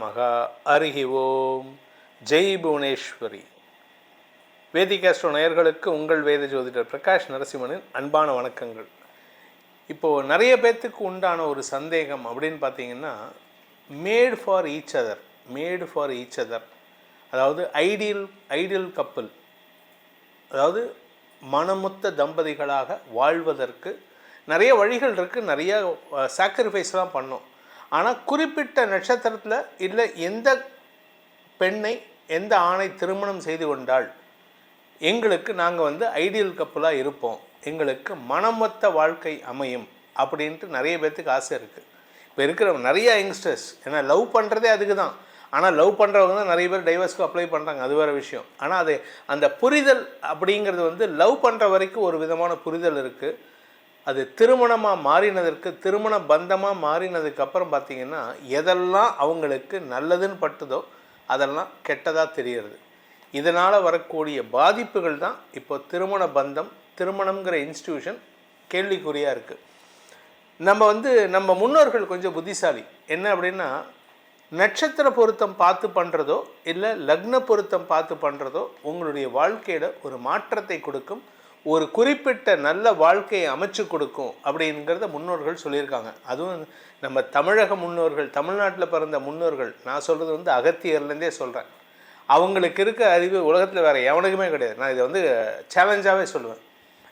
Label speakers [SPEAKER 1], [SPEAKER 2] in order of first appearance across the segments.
[SPEAKER 1] நமக அருகி ஓம் ஜெய் புவனேஸ்வரி. வேதிகாஸ்ட்ரோ நேயர்களுக்கு உங்கள் வேத ஜோதிடர் பிரகாஷ் நரசிம்மனின் அன்பான வணக்கங்கள். இப்போது நிறைய பேர்த்துக்கு உண்டான ஒரு சந்தேகம் அப்படின்னு பார்த்தீங்கன்னா made for each other made for each other அதாவது ஐடியல் ஐடியல் கப்பல் அதாவது மனமுத்த தம்பதிகளாக வாழ்வதற்கு நிறைய வழிகள் இருக்குது நிறைய சாக்ரிஃபைஸ்லாம் பண்ணோம். ஆனால் குறிப்பிட்ட நட்சத்திரத்தில் இல்லை எந்த பெண்ணை எந்த ஆணை திருமணம் செய்து கொண்டால் எங்களுக்கு நாங்கள் வந்து ஐடியல் கப்பலாக இருப்போம். எங்களுக்கு மனமொத்த வாழ்க்கை அமையும் அப்படின்ட்டு நிறைய பேர்த்துக்கு ஆசை இருக்குது இப்போ இருக்கிற நிறையா யங்ஸ்டர்ஸ் ஏன்னா லவ் பண்ணுறதே அதுக்கு தான் ஆனால் லவ் பண்ணுறவங்க தான் நிறைய பேர் டைவர்ஸ்க்கு அப்ளை பண்ணுறாங்க அது வேறு விஷயம். ஆனால் அது அந்த புரிதல் அப்படிங்கிறது வந்து லவ் பண்ணுற வரைக்கும் ஒரு விதமான புரிதல் இருக்குது அது திருமணமாக மாறினதற்கு திருமண பந்தமாக மாறினதுக்கப்புறம் பார்த்திங்கன்னா எதெல்லாம் அவங்களுக்கு நல்லதுன்னு பட்டுதோ அதெல்லாம் கெட்டதாக தெரிகிறது இதனால் வரக்கூடிய பாதிப்புகள் தான் இப்போ திருமண பந்தம் திருமணங்கிற இன்ஸ்டியூஷன் கேள்விக்குறியாக இருக்குது நம்ம வந்து நம்ம முன்னோர்கள் கொஞ்சம் புத்திசாலி. என்ன அப்படின்னா நட்சத்திர பொருத்தம் பார்த்து பண்ணுறதோ இல்லை லக்ன பொருத்தம் பார்த்து பண்ணுறதோ உங்களுடைய வாழ்க்கையில் ஒரு மாற்றத்தை கொடுக்கும் ஒரு குறிப்பிட்ட நல்ல வாழ்க்கையை அமைச்சு கொடுக்கும் அப்படிங்கிறத முன்னோர்கள் சொல்லியிருக்காங்க. அதுவும் நம்ம தமிழக முன்னோர்கள் தமிழ்நாட்டில் பிறந்த முன்னோர்கள் நான் சொல்கிறது வந்து அகத்தியர்லேருந்தே சொல்கிறேன் அவங்களுக்கு இருக்க அறிவு உலகத்தில் வேறு எவனுக்குமே கிடையாது. நான் இதை வந்து சேலஞ்சாகவே சொல்லுவேன்.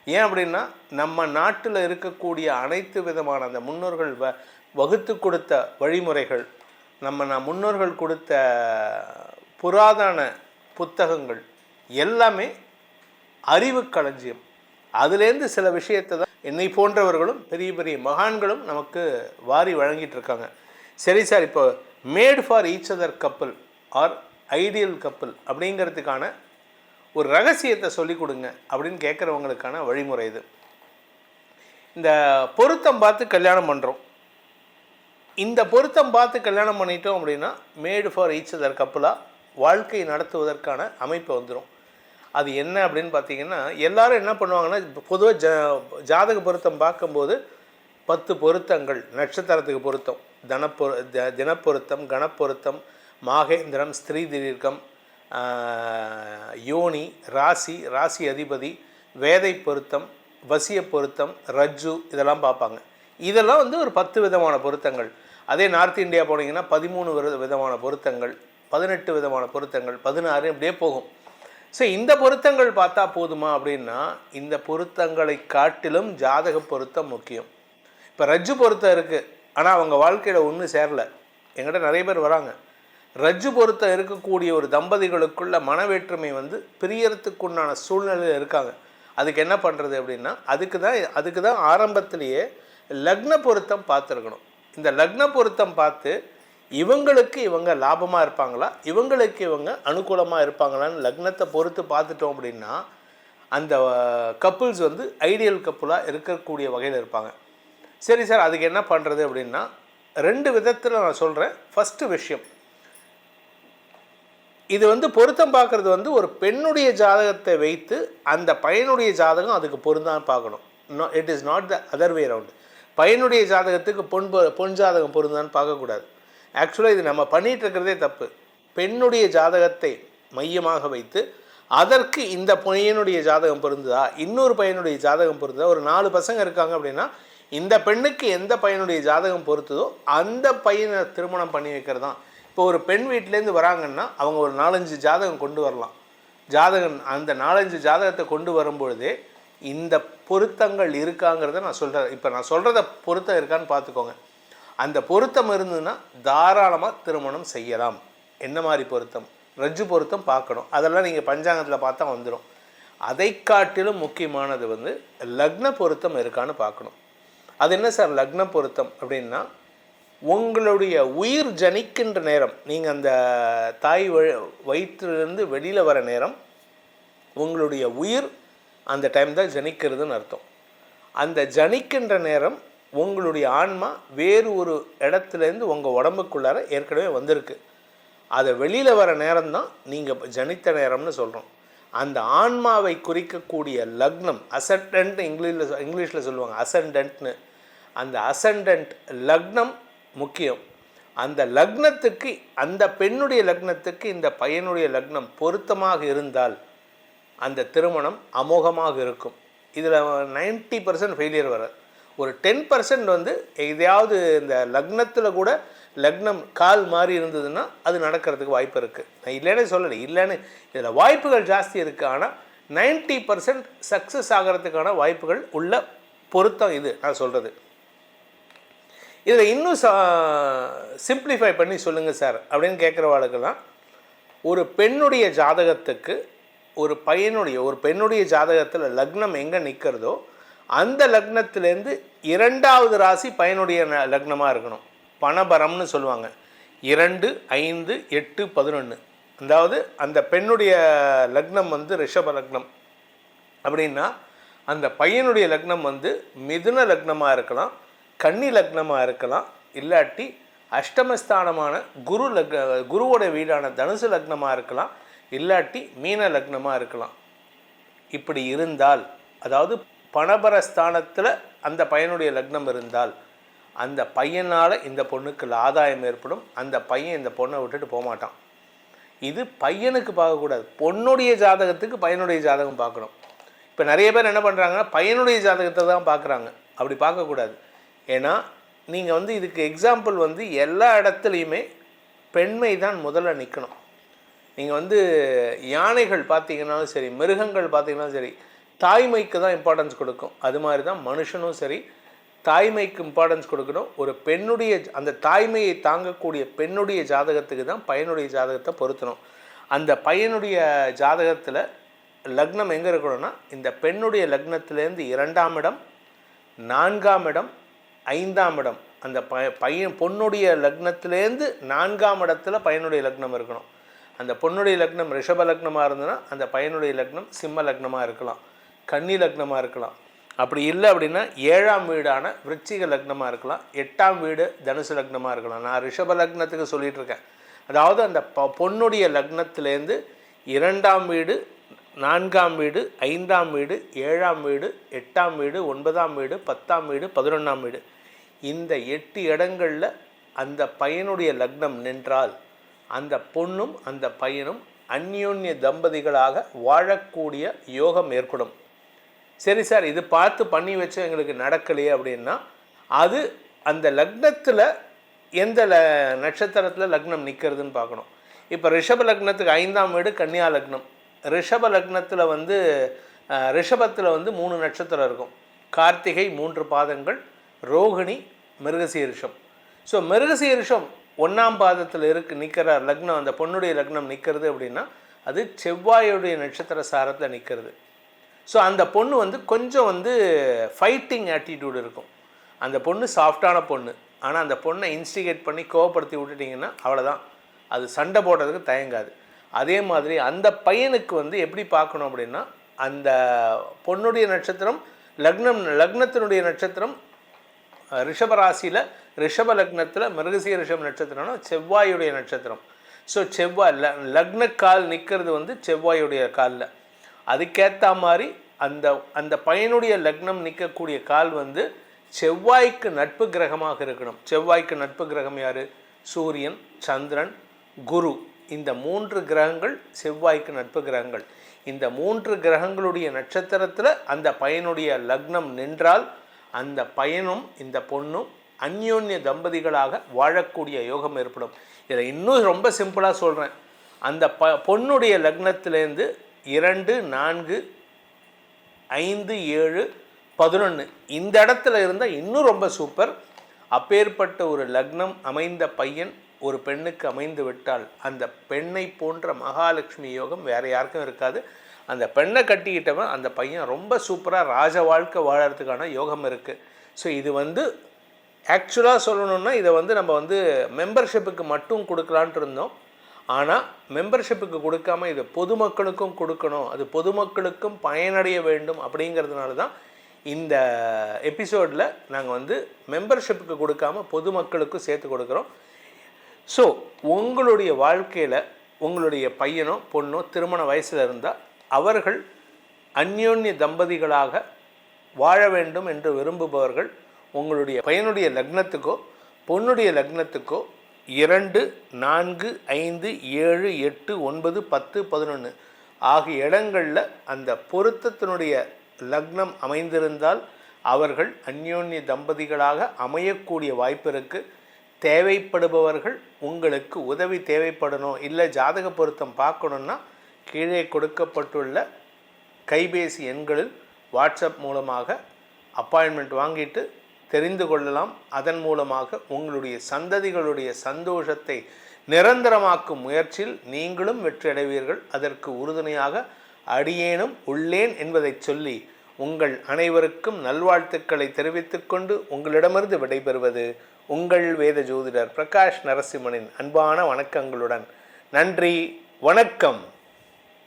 [SPEAKER 1] ஏன் அப்படின்னா நம்ம நாட்டில் இருக்கக்கூடிய அனைத்து விதமான அந்த முன்னோர்கள் வ வகுத்து கொடுத்த வழிமுறைகள் நம்ம நான் முன்னோர்கள் கொடுத்த புராதன புத்தகங்கள் எல்லாமே அறிவு களஞ்சியம். அதுலேருந்து சில விஷயத்தை தான் என்னை போன்றவர்களும் பெரிய பெரிய மகான்களும் நமக்கு வாரி வழங்கிட்டு இருக்காங்க சரி சார் இப்போ made for each other couple or ideal couple அப்படிங்கிறதுக்கான ஒரு ரகசியத்தை சொல்லிக் கொடுங்க அப்படின்னு கேட்குறவங்களுக்கான வழிமுறை இது. இந்த பொருத்தம் பார்த்து கல்யாணம் பண்ணுறோம் இந்த பொருத்தம் பார்த்து கல்யாணம் பண்ணிட்டோம் அப்படின்னா மேடு ஃபார் ஈச் அதர் கப்பலாக வாழ்க்கை நடத்துவதற்கான அமைப்பு வந்துடும் அது என்ன அப்படின்னு பார்த்தீங்கன்னா எல்லாரும் என்ன பண்ணுவாங்கன்னா பொதுவாக ஜ ஜாதக பொருத்தம் பார்க்கும்போது பத்து பொருத்தங்கள் நட்சத்திரத்துக்கு பொருத்தம். தனப்பொரு த தினப்பொருத்தம் கணப்பொருத்தம் மாகேந்திரம் ஸ்திரீ தீர்க்கம் யோனி ராசி ராசி அதிபதி வேதை பொருத்தம் வசிய பொருத்தம் ரஜ்ஜு இதெல்லாம் பார்ப்பாங்க. இதெல்லாம் வந்து ஒரு பத்து விதமான பொருத்தங்கள். அதே நார்த் இந்தியா போனீங்கன்னா பதிமூணு விதமான பொருத்தங்கள் பதினெட்டு விதமான பொருத்தங்கள் பதினாறு அப்படியே போகும். ஸோ இந்த பொருத்தங்கள் பார்த்தா போதுமா அப்படின்னா இந்த பொருத்தங்களை காட்டிலும் ஜாதக பொருத்தம் முக்கியம். இப்போ ரஜ்ஜு பொருத்தம் இருக்குது ஆனால் அவங்க வாழ்க்கையில் ஒன்றும் சேரல. எங்கிட்ட நிறைய பேர் வராங்க. ரஜ்ஜு பொருத்தம் இருக்கக்கூடிய ஒரு தம்பதிகளுக்குள்ள மனவேற்றுமை வந்து பிரியறதுக்குண்டான சூழ்நிலையில் இருக்காங்க. அதுக்கு என்ன பண்ணுறது அப்படின்னா அதுக்கு தான் அதுக்கு தான் ஆரம்பத்திலேயே லக்ன பொருத்தம் பார்த்துருக்கணும். இந்த லக்ன பொருத்தம் பார்த்து இவங்களுக்கு இவங்க லாபமாக இருப்பாங்களா? இவங்களுக்கு இவங்க அனுகூலமாக இருப்பாங்களான்னு லக்னத்தை பொறுத்து பார்த்துட்டோம் அப்படின்னா அந்த கப்புள்ஸ் வந்து ஐடியல் கப்புளாக இருக்கக்கூடிய வகையில் இருப்பாங்க. சரி சார் அதுக்கு என்ன பண்ணுறது அப்படின்னா ரெண்டு விதத்தில் நான் சொல்கிறேன் ஃபஸ்ட்டு விஷயம் இது வந்து பொருத்தம் பார்க்குறது வந்து ஒரு பெண்ணுடைய ஜாதகத்தை வைத்து அந்த பையனுடைய ஜாதகம் அதுக்கு பொருந்தான்னு பார்க்கணும். It is not the other way round பையனுடைய ஜாதகத்துக்கு பொன் பொன் ஜாதகம் பொருந்தான்னு பார்க்கக்கூடாது. ஆக்சுவலாக இது நம்ம பண்ணிகிட்டு இருக்கிறதே தப்பு. பெண்ணுடைய ஜாதகத்தை மையமாக வைத்து அதற்கு இந்த பையனுடைய ஜாதகம் பொருந்துதா? இன்னொரு பையனுடைய ஜாதகம் பொருந்துதா? ஒரு நாலு பசங்க இருக்காங்க அப்படின்னா இந்த பெண்ணுக்கு எந்த பையனுடைய ஜாதகம் பொறுத்துதோ அந்த பையனை திருமணம் பண்ணி வைக்கிறது தான் இப்போ ஒரு பெண் வீட்டிலேருந்து வராங்கன்னா அவங்க ஒரு நாலஞ்சு ஜாதகம் கொண்டு வரலாம். ஜாதகம் அந்த நாலஞ்சு ஜாதகத்தை கொண்டு வரும்பொழுதே இந்த பொருத்தங்கள் இருக்காங்கிறத நான் சொல்கிறேன் இப்போ நான் சொல்கிறத பொருத்தம் இருக்கான்னு பார்த்துக்கோங்க. அந்த பொருத்தம் இருந்ததுன்னா தாராளமாக திருமணம் செய்யலாம். என்ன மாதிரி பொருத்தம்? ரஜ்ஜு பொருத்தம் பார்க்கணும். அதெல்லாம் நீங்கள் பஞ்சாங்கத்தில் பார்த்தா வந்துடும் அதை காட்டிலும் முக்கியமானது வந்து லக்ன பொருத்தம் இருக்கான்னு பார்க்கணும். அது என்ன சார் லக்ன பொருத்தம் அப்படின்னா உங்களுடைய உயிர் ஜனிக்கின்ற நேரம் நீங்கள் அந்த தாய் வயிற்றிலிருந்து வெளியில் வர நேரம் உங்களுடைய உயிர் அந்த டைம் தான் ஜனிக்கிறதுன்னு அர்த்தம். அந்த ஜனிக்கின்ற நேரம் உங்களுடைய ஆன்மா வேறு ஒரு இடத்துலேருந்து உங்கள் உடம்புக்குள்ளார ஏற்கனவே வந்திருக்கு. அதை வெளியில் வர நேரம் தான் நீங்கள் ஜனித்த நேரம்னு சொல்கிறோம் அந்த ஆன்மாவை குறிக்கக்கூடிய லக்னம் அசண்டன்ட் இங்கிலீஷில் இங்கிலீஷில் சொல்லுவாங்க அசண்டன்ட்னு அந்த அசண்டன்ட் லக்னம் முக்கியம். அந்த லக்னத்துக்கு அந்த பெண்ணுடைய லக்னத்துக்கு இந்த பையனுடைய லக்னம் பொருத்தமாக இருந்தால் அந்த திருமணம் அமோகமாக இருக்கும். இதில் நைன்ட்டி பர்சன்ட் ஃபெயிலியர் வராது. ஒரு டென் பர்சன்ட் வந்து எதையாவது இந்த லக்னத்தில் கூட லக்னம் கால் மாறி இருந்ததுன்னா அது நடக்கிறதுக்கு வாய்ப்பு இருக்குது நான் இல்லைன்னு சொல்லலை. இல்லைன்னு இதில் வாய்ப்புகள் ஜாஸ்தி இருக்குது ஆனால் நைன்ட்டி பர்சன்ட் சக்ஸஸ் ஆகிறதுக்கான வாய்ப்புகள் உள்ள பொருத்தம் இது நான் சொல்கிறது இதில் இன்னும் சிம்பிளிஃபை பண்ணி சொல்லுங்கள் சார் அப்படின்னு கேட்குறவாளுக்கெல்லாம் ஒரு பெண்ணுடைய ஜாதகத்துக்கு ஒரு பையனுடைய ஒரு பெண்ணுடைய ஜாதகத்தில் லக்னம் எங்கே நிற்கிறதோ அந்த லக்னத்திலேருந்து இரண்டாவது ராசி பையனுடைய ந- லக்னமாக இருக்கணும். பணபரம்னு சொல்லுவாங்க. இரண்டு ஐந்து எட்டு பதினொன்று அதாவது அந்த பெண்ணுடைய லக்னம் வந்து ரிஷப லக்னம். அப்படின்னா அந்த பையனுடைய லக்னம் வந்து மிதுன லக்னமாக இருக்கலாம் கன்னி லக்னமாக இருக்கலாம் இல்லாட்டி அஷ்டமஸ்தானமான குரு லக் குருவோட வீடான தனுசு லக்னமாக இருக்கலாம் இல்லாட்டி மீன லக்னமாக இருக்கலாம். இப்படி இருந்தால் அதாவது பணபர ஸ்தானத்தில் அந்த பையனுடைய லக்னம் இருந்தால் அந்த பையனால் இந்த பொண்ணுக்கு ஆதாயம் ஏற்படும். அந்த பையன் இந்த பொண்ணை விட்டுட்டு போக மாட்டான் இது பையனுக்கு பார்க்கக்கூடாது. பொண்ணுடைய ஜாதகத்துக்கு பையனுடைய ஜாதகம் பார்க்கணும். இப்போ நிறைய பேர் என்ன பண்ணுறாங்கன்னா பையனுடைய ஜாதகத்தை தான் பார்க்குறாங்க. அப்படி பார்க்கக்கூடாது. ஏன்னா நீங்கள் வந்து இதுக்கு எக்ஸாம்பிள் வந்து எல்லா இடத்துலையுமே பெண்மை தான் முதல்ல நிற்கணும் நீங்கள் வந்து யானைகள் பார்த்தீங்கன்னாலும் சரி மிருகங்கள் பார்த்தீங்கன்னாலும் சரி தாய்மைக்கு தான் இம்பார்ட்டன்ஸ் கொடுக்கும். அது மாதிரி தான் மனுஷனும் சரி தாய்மைக்கு இம்பார்ட்டன்ஸ் கொடுக்கணும். ஒரு பெண்ணுடைய அந்த தாய்மையை தாங்கக்கூடிய பெண்ணுடைய ஜாதகத்துக்கு தான் பையனுடைய ஜாதகத்தை பொருத்தணும். அந்த பையனுடைய ஜாதகத்தில் லக்னம் எங்கே இருக்கணும்னா இந்த பெண்ணுடைய லக்னத்திலேருந்து இரண்டாம் இடம் நான்காம் இடம் ஐந்தாம் இடம். அந்த ப பையன் பொண்ணுடைய லக்னத்திலேருந்து நான்காம் இடத்துல பையனுடைய லக்னம் இருக்கணும். அந்த பொண்ணுடைய லக்னம் ரிஷப லக்னமாக இருந்ததுன்னா அந்த பையனுடைய லக்னம் சிம்ம லக்னமாக இருக்கலாம். கன்னி லக்னமாக இருக்கலாம். அப்படி இல்லை அப்படின்னா ஏழாம் வீடான விருச்சிக லக்னமாக இருக்கலாம். எட்டாம் வீடு தனுசு லக்னமாக இருக்கலாம். நான் ரிஷப லக்னத்துக்கு சொல்லிகிட்டு இருக்கேன் அதாவது அந்த ப பொண்ணுடைய லக்னத்திலேருந்து இரண்டாம் வீடு நான்காம் வீடு ஐந்தாம் வீடு ஏழாம் வீடு எட்டாம் வீடு ஒன்பதாம் வீடு பத்தாம் வீடு பதினொன்றாம் வீடு. இந்த எட்டு இடங்களில் அந்த பையனுடைய லக்னம் நின்றால் அந்த பொண்ணும் அந்த பையனும் அந்யோன்ய தம்பதிகளாக வாழக்கூடிய யோகம் ஏற்படும். சரி சார் இது பார்த்து பண்ணி வச்சு எங்களுக்கு நடக்கலையே அப்படின்னா அது அந்த லக்னத்தில் எந்த ல நட்சத்திரத்தில் லக்னம் நிற்கிறதுன்னு பார்க்கணும். இப்போ ரிஷப லக்னத்துக்கு ஐந்தாம் வீடு கன்னியா லக்னம். ரிஷப லக்னத்தில் வந்து ரிஷபத்தில் வந்து மூணு நட்சத்திரம் இருக்கும். கார்த்திகை மூன்று பாதங்கள் ரோகிணி மிருகசீரிஷம் ஸோ மிருகசீரிஷம் ஒன்றாம் பாதத்தில் இருக்கு நிற்கிற லக்னம் அந்த பொண்ணுடைய லக்னம் நிற்கிறது அப்படின்னா அது செவ்வாயுடைய நட்சத்திர சாரத்தில் நிற்கிறது ஸோ அந்த பொண்ணு வந்து கொஞ்சம் வந்து ஃபைட்டிங் ஆட்டிடியூட் இருக்கும். அந்த பொண்ணு சாஃப்டான பொண்ணு. ஆனால் அந்த பொண்ணை இன்ஸ்டிகேட் பண்ணி கோவப்படுத்தி விட்டுட்டிங்கன்னா அவ்வளோதான் அது சண்டை போடுறதுக்கு தயங்காது. அதே மாதிரி அந்த பையனுக்கு வந்து எப்படி பார்க்கணும் அப்படின்னா அந்த பொண்ணுடைய நட்சத்திரம் லக்னம் லக்னத்தினுடைய நட்சத்திரம் ரிஷப ராசியில் ரிஷப லக்னத்தில் மிருகசீ ரிஷப நட்சத்திரம்னா செவ்வாயுடைய நட்சத்திரம். ஸோ செவ்வாய் ல லக்னக்கால் கால் நிற்கிறது வந்து செவ்வாயுடைய காலில். அதுக்கேற்ற மாதிரி அந்த அந்த பையனுடைய லக்னம் நிற்கக்கூடிய கால் வந்து செவ்வாய்க்கு நட்பு கிரகமாக இருக்கணும். செவ்வாய்க்கு நட்பு கிரகம் யார்? சூரியன் சந்திரன் குரு. இந்த மூன்று கிரகங்கள் செவ்வாய்க்கு நட்பு கிரகங்கள். இந்த மூன்று கிரகங்களுடைய நட்சத்திரத்தில் அந்த பையனுடைய லக்னம் நின்றால் அந்த பையனும் இந்த பொண்ணும் அந்யோன்ய தம்பதிகளாக வாழக்கூடிய யோகம் ஏற்படும். இதை இன்னும் ரொம்ப சிம்பிளாக சொல்கிறேன் அந்த ப பொண்ணுடைய லக்னத்திலேருந்து இரண்டு நான்கு ஐந்து ஏழு பதினொன்று இந்த இடத்துல இருந்தால் இன்னும் ரொம்ப சூப்பர். அப்பேற்பட்ட ஒரு லக்னம் அமைந்த பையன் ஒரு பெண்ணுக்கு அமைந்து விட்டால் அந்த பெண்ணை போன்ற மகாலட்சுமி யோகம் வேறு யாருக்கும் இருக்காது. அந்த பெண்ணை கட்டிக்கிட்டவன் அந்த பையன் ரொம்ப சூப்பராக ராஜ வாழ்க்கை வாழறதுக்கான யோகம் இருக்குது ஸோ இது வந்து ஆக்சுவலாக சொல்லணுன்னா இதை வந்து நம்ம வந்து மெம்பர்ஷிப்புக்கு மட்டும் கொடுக்கலான்ட்டு இருந்தோம். ஆனால் மெம்பர்ஷிப்புக்கு கொடுக்காம இதை பொதுமக்களுக்கும் கொடுக்கணும் அது பொதுமக்களுக்கும் பயனடைய வேண்டும் அப்படிங்கிறதுனால தான் இந்த எபிசோடில் நாங்கள் வந்து மெம்பர்ஷிப்புக்கு கொடுக்காம பொதுமக்களுக்கும் சேர்த்து கொடுக்குறோம். ஸோ உங்களுடைய வாழ்க்கையில் உங்களுடைய பையனோ பொண்ணோ திருமண வயசில் இருந்தால் அவர்கள் அந்யோன்ய தம்பதிகளாக வாழ வேண்டும் என்று விரும்புபவர்கள் உங்களுடைய பையனுடைய லக்னத்துக்கோ பொண்ணுடைய லக்னத்துக்கோ இரண்டு நான்கு ஐந்து ஏழு எட்டு ஒன்பது பத்து பதினொன்று ஆகிய இடங்களில் அந்த பொருத்தத்தினுடைய லக்னம் அமைந்திருந்தால் அவர்கள் அந்யோன்ய தம்பதிகளாக அமையக்கூடிய வாய்ப்பு தேவைப்படுபவர்கள் உங்களுக்கு உதவி தேவைப்படணும். இல்லை ஜாதக பொருத்தம் பார்க்கணுன்னா கீழே கொடுக்கப்பட்டுள்ள கைபேசி எண்களில் வாட்ஸ்அப் மூலமாக அப்பாயின்மெண்ட் வாங்கிட்டு தெரிந்து கொள்ளலாம். அதன் மூலமாக உங்களுடைய சந்ததிகளுடைய சந்தோஷத்தை நிரந்தரமாக்கும் முயற்சியில் நீங்களும் வெற்றி அடைவீர்கள். அதற்கு உறுதுணையாக அடியேனும் உள்ளேன் என்பதை சொல்லி உங்கள் அனைவருக்கும் நல்வாழ்த்துக்களை தெரிவித்துக்கொண்டு உங்களிடமிருந்து விடைபெறுவது உங்கள் வேத ஜோதிடர் பிரகாஷ் நரசிம்மனின் அன்பான வணக்கங்களுடன். நன்றி வணக்கம்.